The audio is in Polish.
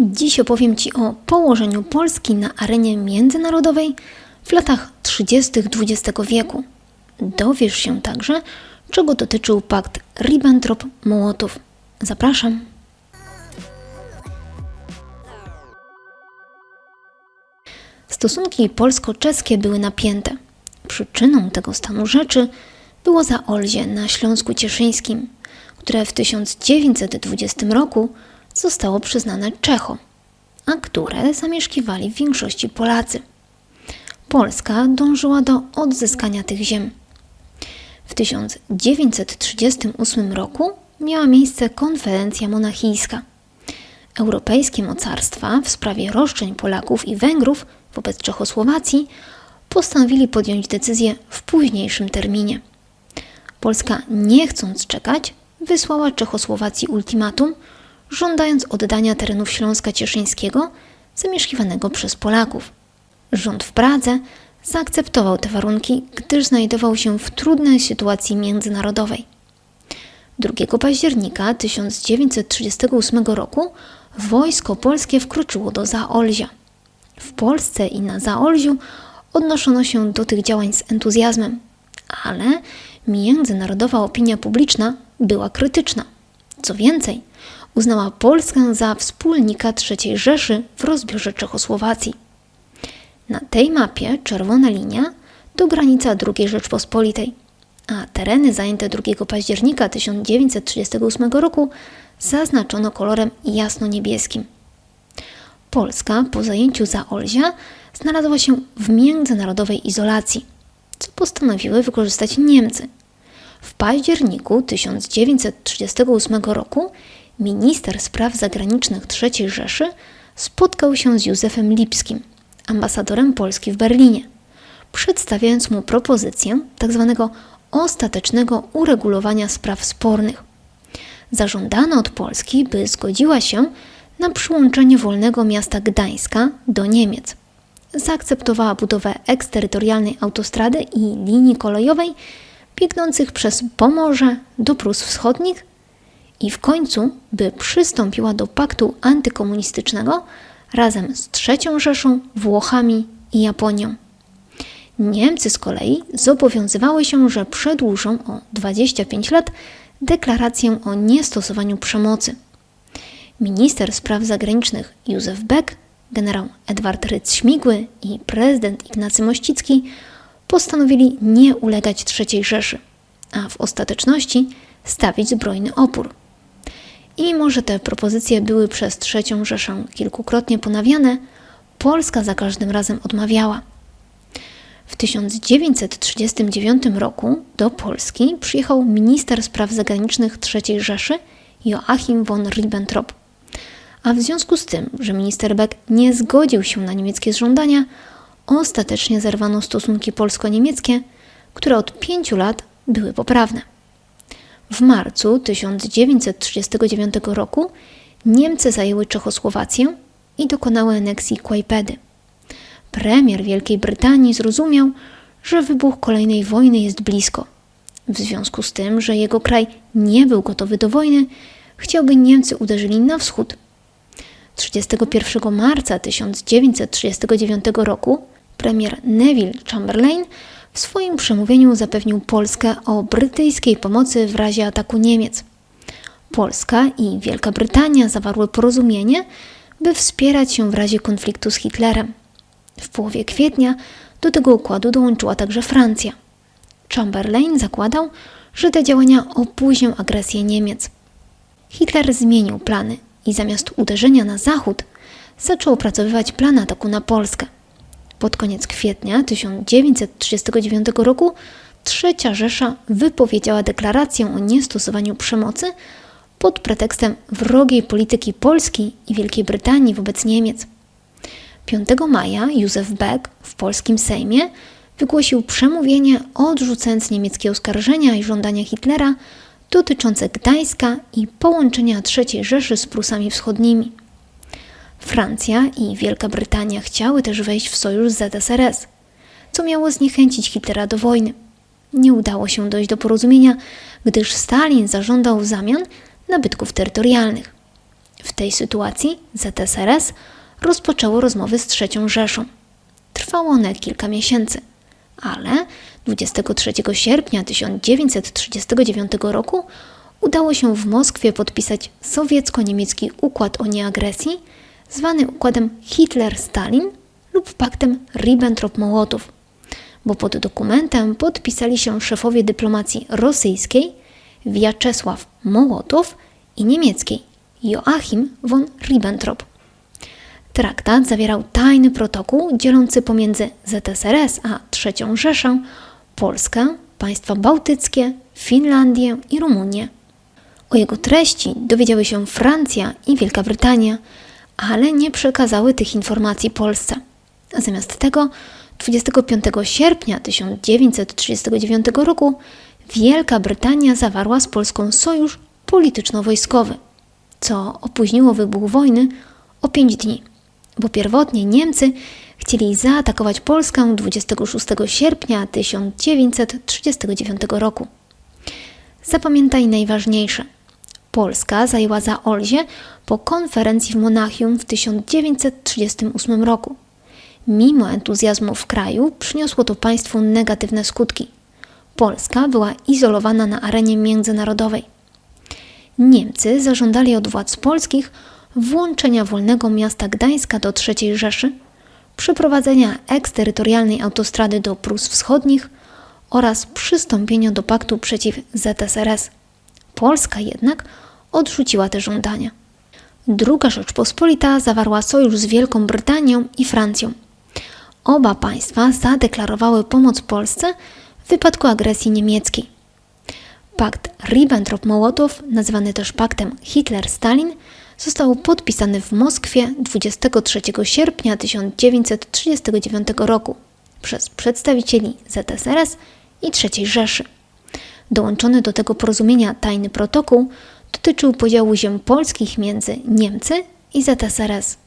Dziś opowiem Ci o położeniu Polski na arenie międzynarodowej w latach 30. XX wieku. Dowiesz się także, czego dotyczył pakt Ribbentrop-Mołotow. Zapraszam. Stosunki polsko-czeskie były napięte. Przyczyną tego stanu rzeczy było Zaolzie na Śląsku Cieszyńskim, które w 1920 roku zostało przyznane Czechom, a które zamieszkiwali w większości Polacy. Polska dążyła do odzyskania tych ziem. W 1938 roku miała miejsce konferencja monachijska. Europejskie mocarstwa w sprawie roszczeń Polaków i Węgrów wobec Czechosłowacji postanowili podjąć decyzję w późniejszym terminie. Polska, nie chcąc czekać, wysłała Czechosłowacji ultimatum, żądając oddania terenów Śląska Cieszyńskiego zamieszkiwanego przez Polaków. Rząd w Pradze zaakceptował te warunki, gdyż znajdował się w trudnej sytuacji międzynarodowej. 2 października 1938 roku wojsko polskie wkroczyło do Zaolzia. W Polsce i na Zaolziu odnoszono się do tych działań z entuzjazmem, ale międzynarodowa opinia publiczna była krytyczna. Co więcej, uznała Polskę za wspólnika III Rzeszy w rozbiorze Czechosłowacji. Na tej mapie czerwona linia to granica II Rzeczpospolitej, a tereny zajęte 2 października 1938 roku zaznaczono kolorem jasno-niebieskim. Polska po zajęciu Zaolzia znalazła się w międzynarodowej izolacji, co postanowiły wykorzystać Niemcy. W październiku 1938 roku minister spraw zagranicznych III Rzeszy spotkał się z Józefem Lipskim, ambasadorem Polski w Berlinie, przedstawiając mu propozycję tzw. Tak ostatecznego uregulowania spraw spornych. Zażądano od Polski, by zgodziła się na przyłączenie wolnego miasta Gdańska do Niemiec. Zaakceptowała budowę eksterytorialnej autostrady i linii kolejowej biegnących przez Pomorze do Prus Wschodnich i w końcu, by przystąpiła do paktu antykomunistycznego razem z III Rzeszą, Włochami i Japonią. Niemcy z kolei zobowiązywały się, że przedłużą o 25 lat deklarację o niestosowaniu przemocy. Minister spraw zagranicznych Józef Beck, generał Edward Rydz-Śmigły i prezydent Ignacy Mościcki postanowili nie ulegać III Rzeszy, a w ostateczności stawić zbrojny opór. I mimo, że te propozycje były przez III Rzeszę kilkukrotnie ponawiane, Polska za każdym razem odmawiała. W 1939 roku do Polski przyjechał minister spraw zagranicznych III Rzeszy Joachim von Ribbentrop. A w związku z tym, że minister Beck nie zgodził się na niemieckie żądania, ostatecznie zerwano stosunki polsko-niemieckie, które od pięciu lat były poprawne. W marcu 1939 roku Niemcy zajęły Czechosłowację i dokonały aneksji Kłajpedy. Premier Wielkiej Brytanii zrozumiał, że wybuch kolejnej wojny jest blisko. W związku z tym, że jego kraj nie był gotowy do wojny, chciałby Niemcy uderzyli na wschód. 31 marca 1939 roku premier Neville Chamberlain w swoim przemówieniu zapewnił Polskę o brytyjskiej pomocy w razie ataku Niemiec. Polska i Wielka Brytania zawarły porozumienie, by wspierać się w razie konfliktu z Hitlerem. W połowie kwietnia do tego układu dołączyła także Francja. Chamberlain zakładał, że te działania opóźnią agresję Niemiec. Hitler zmienił plany i zamiast uderzenia na zachód, zaczął opracowywać plan ataku na Polskę. Pod koniec kwietnia 1939 roku Trzecia Rzesza wypowiedziała deklarację o niestosowaniu przemocy pod pretekstem wrogiej polityki Polski i Wielkiej Brytanii wobec Niemiec. 5 maja Józef Beck w polskim Sejmie wygłosił przemówienie odrzucając niemieckie oskarżenia i żądania Hitlera dotyczące Gdańska i połączenia III Rzeszy z Prusami Wschodnimi. Francja i Wielka Brytania chciały też wejść w sojusz z ZSRS, co miało zniechęcić Hitlera do wojny. Nie udało się dojść do porozumienia, gdyż Stalin zażądał w zamian nabytków terytorialnych. W tej sytuacji ZSRS rozpoczęło rozmowy z III Rzeszą. Trwało one kilka miesięcy, ale 23 sierpnia 1939 roku udało się w Moskwie podpisać sowiecko-niemiecki układ o nieagresji, zwany układem Hitler-Stalin lub paktem Ribbentrop-Mołotow, bo pod dokumentem podpisali się szefowie dyplomacji rosyjskiej Wiaczesław Mołotow i niemieckiej Joachim von Ribbentrop. Traktat zawierał tajny protokół dzielący pomiędzy ZSRS a III Rzeszę Polskę, państwa bałtyckie, Finlandię i Rumunię. O jego treści dowiedziały się Francja i Wielka Brytania, ale nie przekazały tych informacji Polsce. Zamiast tego 25 sierpnia 1939 roku Wielka Brytania zawarła z Polską sojusz polityczno-wojskowy, co opóźniło wybuch wojny o 5 dni, bo pierwotnie Niemcy chcieli zaatakować Polskę 26 sierpnia 1939 roku. Zapamiętaj najważniejsze. Polska zajęła Zaolzie po konferencji w Monachium w 1938 roku. Mimo entuzjazmu w kraju przyniosło to państwu negatywne skutki. Polska była izolowana na arenie międzynarodowej. Niemcy zażądali od władz polskich włączenia wolnego miasta Gdańska do III Rzeszy, przeprowadzenia eksterytorialnej autostrady do Prus Wschodnich oraz przystąpienia do paktu przeciw ZSRS. Polska jednak odrzuciła te żądania. Druga Rzeczpospolita zawarła sojusz z Wielką Brytanią i Francją. Oba państwa zadeklarowały pomoc Polsce w wypadku agresji niemieckiej. Pakt Ribbentrop-Mołotow, nazwany też paktem Hitler-Stalin, został podpisany w Moskwie 23 sierpnia 1939 roku przez przedstawicieli ZSRS i III Rzeszy. Dołączony do tego porozumienia tajny protokół dotyczył podziału ziem polskich między Niemcy i ZSRS.